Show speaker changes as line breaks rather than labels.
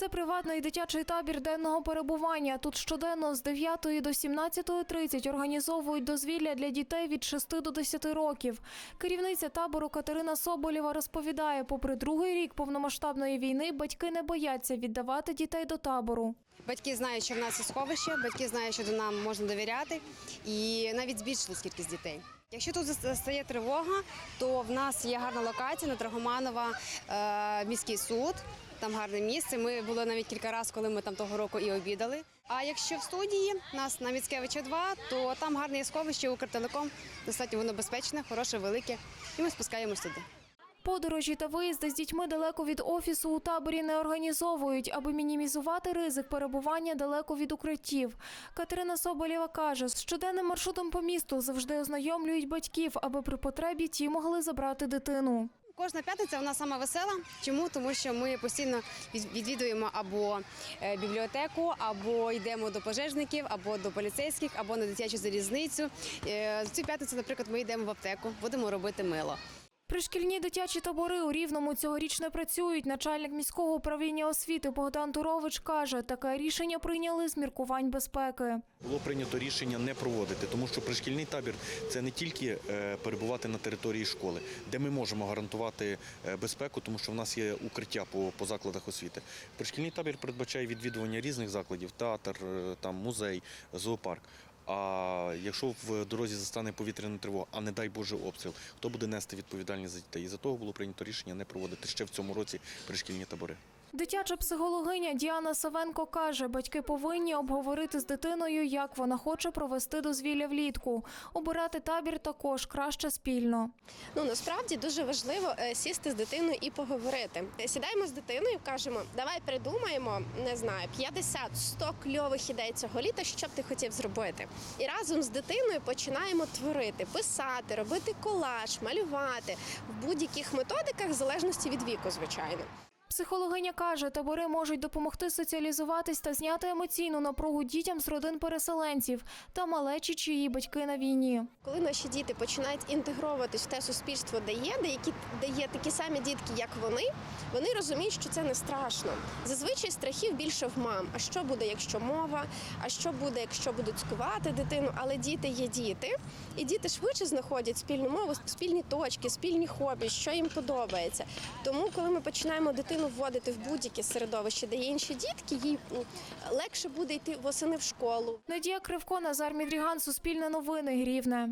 Це приватний дитячий табір денного перебування. Тут щоденно з 9 до 17.30 організовують дозвілля для дітей від 6 до 10 років. Керівниця табору Катерина Соболєва розповідає, попри другий рік повномасштабної війни, батьки не бояться віддавати дітей до табору.
Батьки знають, що в нас є сховище, батьки знають, що до нам можна довіряти, і навіть збільшилась кількість дітей. Якщо тут стає тривога, то в нас є гарна локація на Драгоманова, е, міський суд. Там гарне місце. Ми були навіть кілька разів, коли ми там того року і обідали. А якщо в студії нас на Міцкевича 2, то там гарне сховище Укртелеком, достатньо воно безпечне, хороше, велике, і ми спускаємось туди.
Подорожі та виїзди з дітьми далеко від офісу у таборі не організовують, аби мінімізувати ризик перебування далеко від укриттів. Катерина Соболєва каже, з щоденним маршрутом по місту завжди ознайомлюють батьків, аби при потребі ті могли забрати дитину.
Кожна п'ятниця вона сама весела. Чому? Тому що ми постійно відвідуємо або е, бібліотеку, або йдемо до пожежників, або до поліцейських, або на дитячу залізницю. Е, Цю п'ятницю, наприклад, ми йдемо в аптеку, будемо робити мило.
Пришкільні дитячі табори у Рівному цьогоріч не працюють. Начальник міського управління освіти Богдан Турович каже, таке рішення прийняли з міркувань безпеки.
Було прийнято рішення не проводити, тому що пришкільний табір це не тільки е, перебувати на території школи, де ми можемо гарантувати е, безпеку, тому що в нас є укриття по, по закладах освіти. Пришкільний табір передбачає відвідування різних закладів: театр, е, там музей, зоопарк. А якщо в дорозі застане повітряна тривога, а не дай Боже обстріл, хто буде нести відповідальність за дітей? І за того було прийнято рішення не проводити ще в цьому році пришкільні табори.
Дитяча психологиня Діана Савенко каже, батьки повинні обговорити з дитиною, як вона хоче провести дозвілля влітку. Обирати табір також краще спільно.
Ну насправді дуже важливо е, сісти з дитиною і поговорити. Сідаємо з дитиною, кажемо, давай придумаємо, не знаю, 50-100 кльових ідей цього літа, що б ти хотів зробити. І разом з дитиною починаємо творити, писати, робити колаж, малювати в будь-яких методиках, в залежності від віку, звичайно.
Психологиня каже, табори можуть допомогти соціалізуватись та зняти емоційну напругу дітям з родин переселенців та малечі, чиї батьки на війні.
Коли наші діти починають інтегровуватись в те суспільство, де є, де, які, де є такі самі дітки, як вони, вони розуміють, що це не страшно. Зазвичай страхів більше в мам. А що буде, якщо мова? А що буде, якщо будуть цькувати дитину? Але діти є діти, і діти швидше знаходять спільну мову, спільні точки, спільні хобі, що їм подобається. Тому, коли ми починаємо дитину вводити в будь-яке середовище, де є інші дітки, їй легше буде йти восени в школу.
Надія Кривко, Назар Мідріган, Суспільне новини, Рівне.